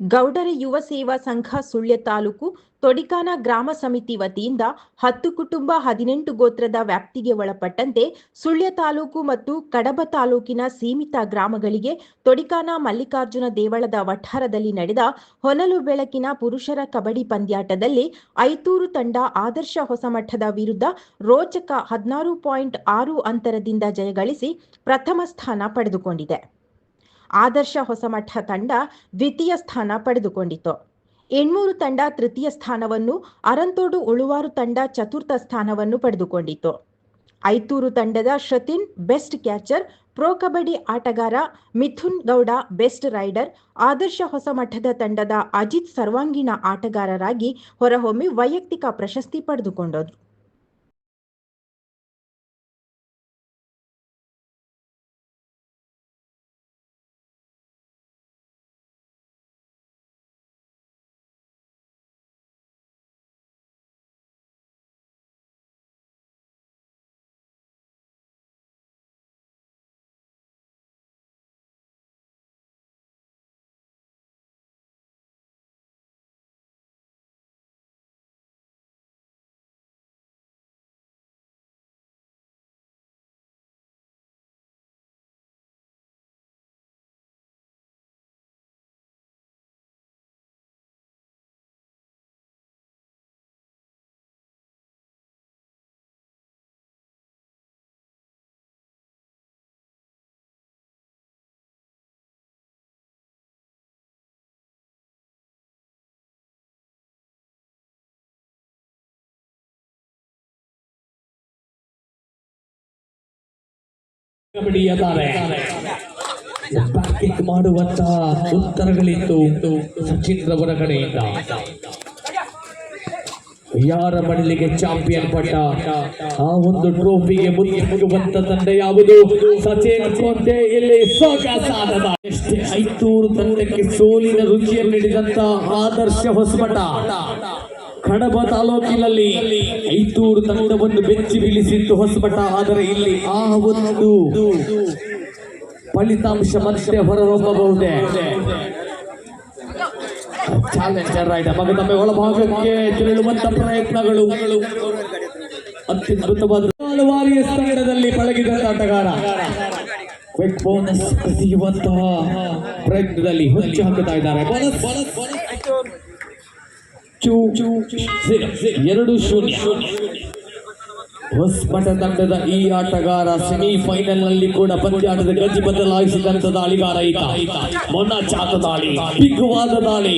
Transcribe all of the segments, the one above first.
ಗೌಡರ ಯುವ ಸೇವಾ ಸಂಘ ಸುಳ್ಯ ತಾಲೂಕು ತೊಡಿಕಾನ ಗ್ರಾಮ ಸಮಿತಿ ವತಿಯಿಂದ ಹತ್ತು ಕುಟುಂಬ ಹದಿನೆಂಟು ಗೋತ್ರದ ವ್ಯಾಪ್ತಿಗೆ ಒಳಪಟ್ಟಂತೆ ಸುಳ್ಯ ತಾಲೂಕು ಮತ್ತು ಕಡಬ ತಾಲೂಕಿನ ಸೀಮಿತ ಗ್ರಾಮಗಳಿಗೆ ತೊಡಿಕಾನ ಮಲ್ಲಿಕಾರ್ಜುನ ದೇವಳದ ವಠಾರದಲ್ಲಿ ನಡೆದ ಹೊನಲು ಬೆಳಕಿನ ಪುರುಷರ ಕಬಡ್ಡಿ ಪಂದ್ಯಾಟದಲ್ಲಿ ಐತೂರು ತಂಡ ಆದರ್ಶ ಹೊಸಮಠದ ವಿರುದ್ಧ ರೋಚಕ ಹದಿನಾರು ಪಾಯಿಂಟ್ ಆರು ಅಂತರದಿಂದ ಜಯಗಳಿಸಿ ಪ್ರಥಮ ಸ್ಥಾನ ಪಡೆದುಕೊಂಡಿದೆ. ಆದರ್ಶ ಹೊಸಮಠ ತಂಡ ದ್ವಿತೀಯ ಸ್ಥಾನ ಪಡೆದುಕೊಂಡಿತು. ಎಣ್ಮೂರು ತಂಡ ತೃತೀಯ ಸ್ಥಾನವನ್ನು ಅರಂತೋಡು ಉಳುವಾರು ತಂಡ ಚತುರ್ಥ ಸ್ಥಾನವನ್ನು ಪಡೆದುಕೊಂಡಿತು. ಐತೂರು ತಂಡದ Shathin, best catcher, pro kabaddi ಆಟಗಾರ ಮಿಥುನ್ ಗೌಡ, ಬೆಸ್ಟ್ ರೈಡರ್, ಆದರ್ಶ ಹೊಸಮಠದ ತಂಡದ ಅಜಿತ್ ಸರ್ವಾಂಗೀಣ ಆಟಗಾರರಾಗಿ ಹೊರಹೊಮ್ಮಿ ವೈಯಕ್ತಿಕ ಪ್ರಶಸ್ತಿ ಪಡೆದುಕೊಂಡರು. ಮಾಡುವಂತ ಉತ್ತರಗಳಿತ್ತು ಸಚಿನ್ ರವರ ಕಡೆಯಿಂದ. ಯಾರ ಮಡಲಿಗೆ ಚಾಂಪಿಯನ್ ಪಟ್ಟ? ಆ ಒಂದು ಟ್ರೋಫಿಗೆ ಮುಗಿಯುವಂತ ತಂಡ ಯಾವುದು? ಸಚಿನ್ ಐತೂರು ತಂಡಕ್ಕೆ ಸೋಲಿನ ರುಚಿಯನ್ನು ನೀಡಿದಂತ ಆದರ್ಶ ಹೊಸಮಠ. ಕಡಬ ತಾಲೂಕಿನಲ್ಲಿ ಐತೂರು ತಂಡವನ್ನು ಬೆಚ್ಚಿ ಬೀಳಿಸಿತ್ತು ಹೊಸಮಠ ಆದರೆ ಇಲ್ಲಿ ಆ ಒಂದು ಫಲಿತಾಂಶ ಮತ್ತೆ ಹೊರಹೊಮ್ಮಬಹುದೇ? ಚಾಲೆಂಜರ್ ರೈಡ್ ಮಗದೊಮ್ಮೆ ಒಳಭಾಗಕ್ಕೆ ತೆರಳುವಂತ ಪ್ರಯತ್ನಗಳು. ಅತ್ಯದ್ಭುತವಾದ ಹಲವಾರು ಪಳಗಿದಂತ ಆಟಗಾರ. ಕ್ವಿಕ್ ಬೋನಸ್ ಕಸಿಯುವಂತಹ ಪ್ರಯತ್ನದಲ್ಲಿ ಹೊಚ್ಚು ಹಾಕುತ್ತಾ ಇದ್ದಾರೆ. Zero. ಎರಡು ಶೂನ್ಯ. ಹೊಸಮಠ ತಂಡದ ಈ ಆಟಗಾರ ಸೆಮಿಫೈನಲ್ನಲ್ಲಿ ಕೂಡ ಪಂದ್ಯಾಟದ ಗಜ್ಜಿ ಬದಲಾಯಿಸಿದಂತ ದಾಳಿಗಾರ ಈತ. ಮೊನ್ನ ಚಾತ ದಾಳಿ, ಬಿಗುವಾದ ದಾಳಿ.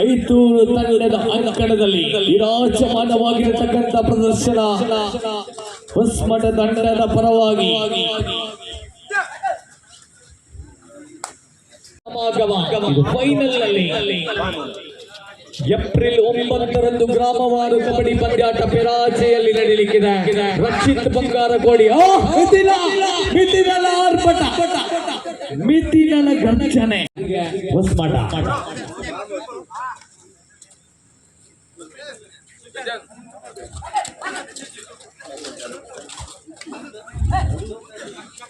ಐತೂರು ತಂಡದ ಅಂಕಣದಲ್ಲಿ ವಿರಾಜಮಾನವಾಗಿರತಕ್ಕಂಥ ಪ್ರದರ್ಶನ ಹೊಸಮಠ ತಂಡದ ಪರವಾಗಿ. ಫೈನಲ್ನಲ್ಲಿ ಏಪ್ರಿಲ್ ಒಂಬತ್ತರಂದು ಗ್ರಾಮವಾರು ಕಬಡ್ಡಿ ಪಂದ್ಯಾಟ ಪೆರಾಚೆಯಲ್ಲಿ ನಡೀಲಿಕ್ಕಿದೆ. ರಕ್ಷಿತ್ ಬಂಗಾರ ಕೋಡಿ ಮಿಥಿಲನ ಆರ್ಭಟ. ಮಿಥಿಲನ ಗರ್ಜನೆ.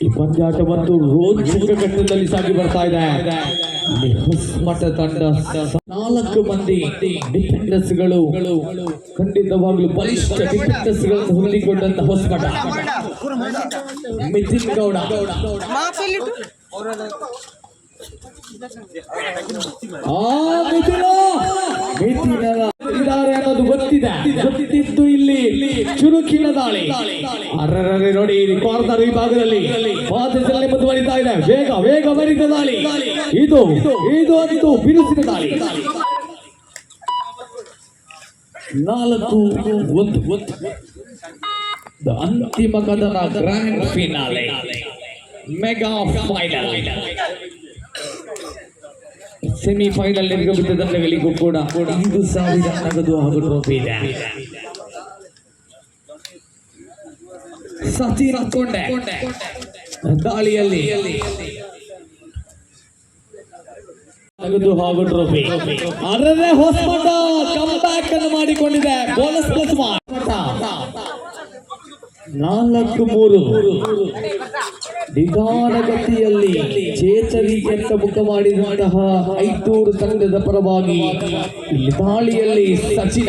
ಈ ಪಂದ್ಯಾಟ ಮತ್ತು ಚಿಕ್ಕ ಕಟ್ಟದಲ್ಲಿ ಸಾಗಿ ಬರ್ತಾ ಇದೆ. ನಾಲ್ಕು ಮಂದಿ ಡಿಫೆಂಡರ್ಸ್ಗಳು ಖಂಡಿತವಾಗ್ಲೂ ಬಲಿಷ್ಠ ಡಿಫೆಂಡರ್ಸ್ಗಳನ್ನು ಹೊಂದಿಕೊಂಡಂತ ಹೊಸಮಠ ಮಿಥಿನ್ ಗೌಡ. ಆ ಚುರುಕಿನ ದಾಳಿ ಅರ್ರರ್ರೆ ನೋಡಿ ಕಾರ್ನರ್ ಈ ಭಾಗದಲ್ಲಿ ಪಾದದಲ್ಲಿ ಮುಂದುವರಿತಾ ಇದೆ ವೇಗ ವೇಗ ಬರಿದ ದಾಳಿ ಇದು ಇದು ಅಂತೂ ಬಿರುಸಿನ ದಾಳಿ ನಾಲ್ಕು ಒಂದು ಒಂದು The ಅಂತಿಮ ಕದನ grand finale mega final semifinal ನಿರ್ಗಮಿತ ತಂಡಗಳಿಗೂ ಕೂಡ ಐದು ಸಾವಿರ ನಗದು ಹಾಗೂ ಟ್ರೋಫಿ ಇದೆ ಸಚಿನ್ ಕೊಂಡೆ ದಾಳಿಯಲ್ಲಿ. ನಗದು ಹಾಗೂ ಟ್ರೋಫಿ. ಹೊಸಮಠ ಅನ್ನು ಮಾಡಿಕೊಂಡಿದೆ. ಬೋನಸ್ ಪ್ಲಸ್ ನಾಲ್ಕು ಮೂರು. ನಿಧಾನಗತಿಯಲ್ಲಿ ಚೇತರಿ ವಿಕ್ಟರಿಯತ್ತ ಮುಖ ಮಾಡಿದಂತಹ ಐತೂರು ತಂಡದ ಪರವಾಗಿ ಇಲ್ಲಿ ದಾಳಿಯಲ್ಲಿ ಸಚಿನ.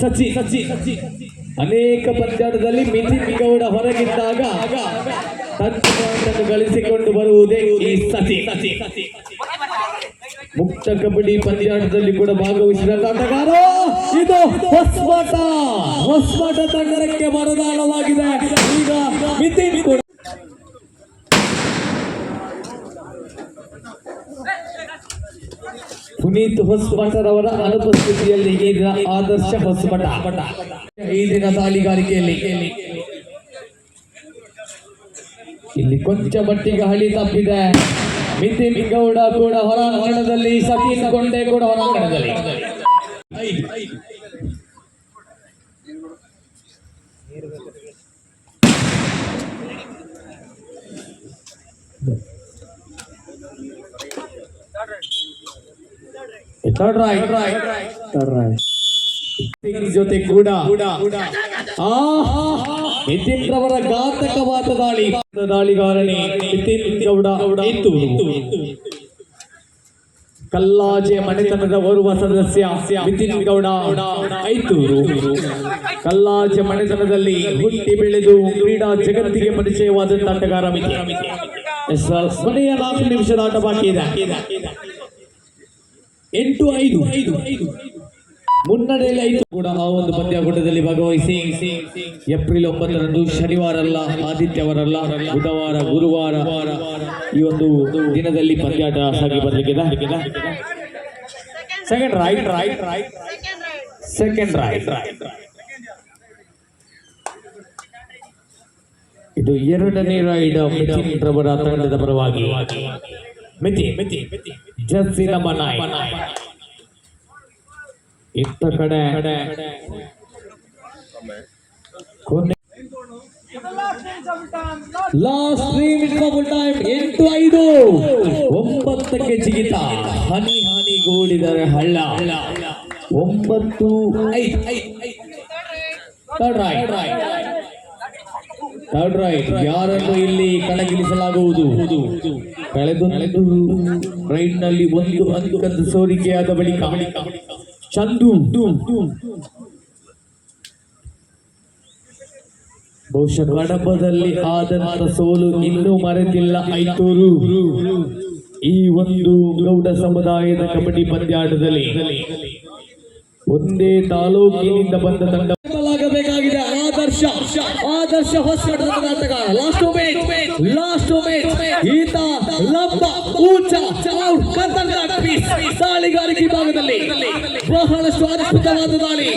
ಸಚಿ ಸಚಿ ಸಚಿ ಅನೇಕ ಪಂದ್ಯಾಟದಲ್ಲಿ ಮಿಥಿನ್ ಗೌಡ ಹೊರಗಿದ್ದಾಗ ಗಳಿಸಿಕೊಂಡು ಬರುವುದೇ ಈ ಸತಿ. ಮುಕ್ತ ಕಬಡ್ಡಿ ಪಂದ್ಯಾಟದಲ್ಲಿ ಕೂಡ ಭಾಗವಹಿಸಿದ ಆಟಗಾರ ಇದು ಹೊಸ್ಮಾಟ ಹೊಸ್ಮಾಟ ತಂಡಕ್ಕೆ ಮರದಾಳವಾಗಿದೆ. ಈಗ ಮಿಥಿನ್ ಕೂಡ ಪುನೀತ್ ಹೊಸಮಠರವರ ಅನುಪಸ್ಥಿತಿಯಲ್ಲಿ ಈ ದಿನ ಆದರ್ಶ ಹೊಸಮಠ ಈ ದಿನ ಸಾಲಿಗಾರಿಕೆಯಲ್ಲಿ ಇಲ್ಲಿ ಕೊಂಚ ಮಟ್ಟಿಗೆ ಹಳಿ ತಪ್ಪಿದೆ. ಮಿತಿನ್ ಗೌಡ ಕೂಡ ಹೊರಾಂಗಣದಲ್ಲಿ ಸತೀನ್ ಕೊಂಡೆ ಕೂಡ ಹೊರಾಂಗಣದಲ್ಲಿ ಐದು. ರಾಯ್ ಥರ್ಡ್. ನಿತಿನ್ ಜೊತೆ ಕೂಡ. ಆ ನಿತಿನ್ ರವರ ಘಾತಕವಾದ ದಾಳಿ. ದಾಳಿಗಾರನೇ ನಿತಿನ್ ಗೌಡ ಇತ್ತು ಕಲ್ಲಾಜೆ ಮನೆತನದ ಓರ್ವ ಸದಸ್ಯ ನಿತಿನ್ ಗೌಡ ಐತೂರು ಕಲ್ಲಾಜೆ ಮನೆತನದಲ್ಲಿ ಹುಟ್ಟಿ ಬೆಳೆದು ಕ್ರೀಡಾ ಜಗತ್ತಿಗೆ ಪರಿಚಯವಾದ ಆಟಗಾರ ಮಿತಿ. ಕೊನೆಯ ನಾಲ್ಕು ನಿಮಿಷದ ಆಟ ಬಾಕಿ ಇದೆ. ಎಂಟು ಐದು. ಐದು ಐದು ಮುನ್ನಡೆಯಲ್ಲಿ ಐದು ಕೂಡ ಆ ಒಂದು ಪಂದ್ಯಾಕೂಟದಲ್ಲಿ ಭಾಗವಹಿಸಿ ಏಪ್ರಿಲ್ ಒಂಬತ್ತರಂದು ಶನಿವಾರ ಅಲ್ಲ ಆದಿತ್ಯವಾರಲ್ಲ, ಬುಧವಾರ, ಗುರುವಾರ ಈ ಒಂದು ದಿನದಲ್ಲಿ ಪಂದ್ಯಾಟ ಸಾಗಿ ಬರ್ಲಿಕ್ಕಿದೆ. Second right right right second right right ಇದು ಎರಡನೇ ರೈಡ್ ಮಿಥಿನ್ ರವರ ತಂಡದ ಪರವಾಗಿ. ಮಿತಿ ಮಿತಿ ಜಸ್ಸಿ ನಮ್ಮ ಇತ್ತ ಕಡೆ. ಲಾಸ್ಟ್ ಟೈಮ್ ಎಂಟು ಐದು. ಒಂಬತ್ತಕ್ಕೆ ಜಿಗಿತ. ಹನಿ ಹನಿ ಗೋಳಿದರೆ ಹಳ್ಳ. ಒಂಬತ್ತು ರೈಟ್ ಯಾರನ್ನು ಇಲ್ಲಿ ಕಣಗಿಳಿಸಲಾಗುವುದು? ಕಳೆದೊಂದು ರೈಡ್ನಲ್ಲಿ ಒಂದು ಅಂಕದ ಸೋರಿಕೆಯಾದ ಬಳಿಕ ಚಂದು ಬಹುಶಃ ಕಡಪದಲ್ಲಿ ಆದಂತ ಸೋಲು ಇನ್ನೂ ಮರೆತಿಲ್ಲ ಐತೂರು. ಈ ಒಂದು ಗೌಡ ಸಮುದಾಯದ ಕಬಡ್ಡಿ ಪಂದ್ಯಾಟದಲ್ಲಿ ಒಂದೇ ತಾಲೂಕಿನಿಂದ ಬಂದ ತಂಡ. ಆದರ್ಶ ಆದರ್ಶ ಹೊಸಮಠದ ಊಟ ಚಾವ್ ಕರ್ನಾಟಕ ಪೀಸ್ ಸಾಲಿಗಾರಿಕೆ ಭಾಗದಲ್ಲಿ ಬಹಳಷ್ಟು ಅದ್ಭುತವಾದ ದಾಳಿ